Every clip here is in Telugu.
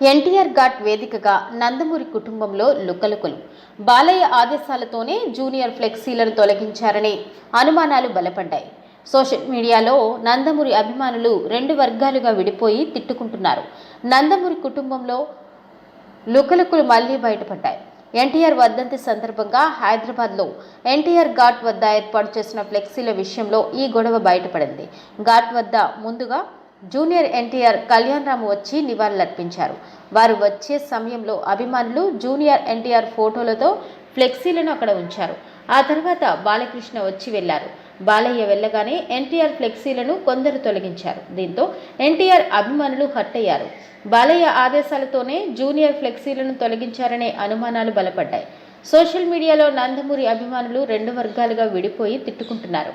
ఎన్టీఆర్ ఘాట్ వేదికగా నందమూరి కుటుంబంలో లుకలుకలు బాలయ్య ఆదేశాలతోనే జూనియర్ ఫ్లెక్సీలను తొలగించారని అనుమానాలు బలపడ్డాయి. సోషల్ మీడియాలో నందమూరి అభిమానులు రెండు వర్గాలుగా విడిపోయి తిట్టుకుంటున్నారు. నందమూరి కుటుంబంలో లుకలుకలు మళ్ళీ బయటపడ్డాయి. ఎన్టీఆర్ వర్ధంతి సందర్భంగా హైదరాబాద్లో ఎన్టీఆర్ ఘాట్ వద్ద ఏర్పాటు చేసిన ఫ్లెక్సీల విషయంలో ఈ గొడవ బయటపడింది. ఘాట్ వద్ద ముందుగా జూనియర్ ఎన్టీఆర్ కళ్యాణరామ్ వచ్చి నివాళులర్పించారు. వారు వచ్చే సమయంలో అభిమానులు జూనియర్ ఎన్టీఆర్ ఫోటోలతో ఫ్లెక్సీలను అక్కడ ఉంచారు. ఆ తర్వాత బాలకృష్ణ వచ్చి వెళ్ళారు. బాలయ్య వెళ్ళగానే ఎన్టీఆర్ ఫ్లెక్సీలను కొందరు తొలగించారు. దీంతో ఎన్టీఆర్ అభిమానులు హర్ట్ అయ్యారు బాలయ్య ఆదేశాలతోనే జూనియర్ ఫ్లెక్సీలను తొలగించారనే అనుమానాలు బలపడ్డాయి. సోషల్ మీడియాలో నందమూరి అభిమానులు రెండు వర్గాలుగా విడిపోయి తిట్టుకుంటున్నారు.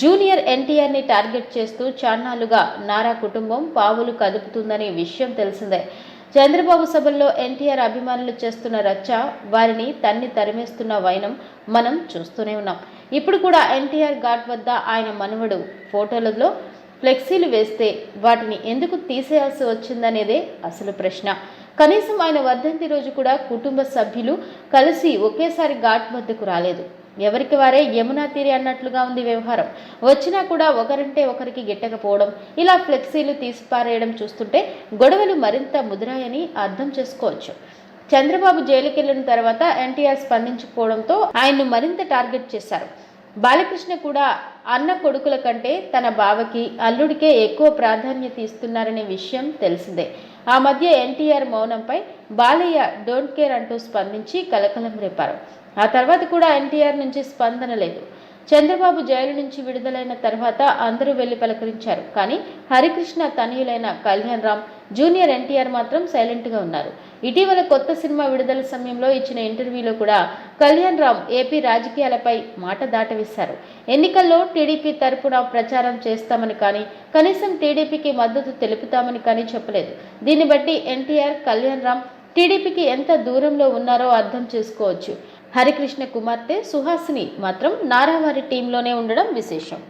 జూనియర్ ఎన్టీఆర్ని టార్గెట్ చేస్తూ చాన్నాలుగా నారా కుటుంబం పావులు కదుపుతుందనే విషయం తెలిసిందే. చంద్రబాబు సభల్లో ఎన్టీఆర్ అభిమానులు చేస్తున్న రచ్చ వారిని తన్ని తరిమేస్తున్న వైనం మనం చూస్తూనే ఉన్నాం. ఇప్పుడు కూడా ఎన్టీఆర్ ఘాట్ వద్ద ఆయన మనవడు. ఫోటోలలో ఫ్లెక్సీలు వేస్తే వాటిని ఎందుకు తీసేయాల్సి వచ్చిందనేదే అసలు ప్రశ్న. కనీసం ఆయన వర్ధంతి రోజు కూడా కుటుంబ సభ్యులు కలిసి ఒకేసారి ఘాట్ వద్దకు రాలేదు. ఎవరికి వారే యమునా తీరి అన్నట్లుగా ఉంది వ్యవహారం. వచ్చినా కూడా ఒకరంటే ఒకరికి గిట్టకపోవడం ఇలా ఫ్లెక్సీలు తీసిపారేయడం చూస్తుంటే గొడవలు మరింత ముదిరాయని అర్థం చేసుకోవచ్చు. చంద్రబాబు జైలుకెళ్ళిన తర్వాత ఎన్టీఆర్ స్పందించకపోవడంతో ఆయన్ను మరింత టార్గెట్ చేశారు. బాలకృష్ణ కూడా అన్న కొడుకుల కంటే తన బావకి అల్లుడికే ఎక్కువ ప్రాధాన్యత ఇస్తున్నారనే విషయం తెలిసిందే. ఆ మధ్య ఎన్టీఆర్ మౌనంపై బాలయ్య డోంట్ కేర్ అంటూ స్పందించి కలకలం రేపారు. ఆ తర్వాత కూడా ఎన్టీఆర్ నుంచి స్పందన లేదు. చంద్రబాబు జైలు నుంచి విడుదలైన తర్వాత అందరూ వెళ్ళి పలకరించారు. కానీ హరికృష్ణ తనయులైన కళ్యాణ్ రామ్ జూనియర్ ఎన్టీఆర్ మాత్రం సైలెంట్గా ఉన్నారు. ఇటీవల కొత్త సినిమా విడుదల సమయంలో ఇచ్చిన ఇంటర్వ్యూలో కూడా కళ్యాణ్ రామ్ ఏపీ రాజకీయాలపై మాట దాటవేశారు. ఎన్నికల్లో టీడీపీ తరపున ప్రచారం చేస్తామని కానీ కనీసం టీడీపీకి మద్దతు తెలుపుతామని కానీ చెప్పలేదు. దీన్ని బట్టి ఎన్టీఆర్ కళ్యాణ్ రామ్ టీడీపీకి ఎంత దూరంలో ఉన్నారో అర్థం చేసుకోవచ్చు. హరికృష్ణ కుమార్తె సుహాసిని మాత్రం నారావారి టీంలోనే ఉండడం విశేషం.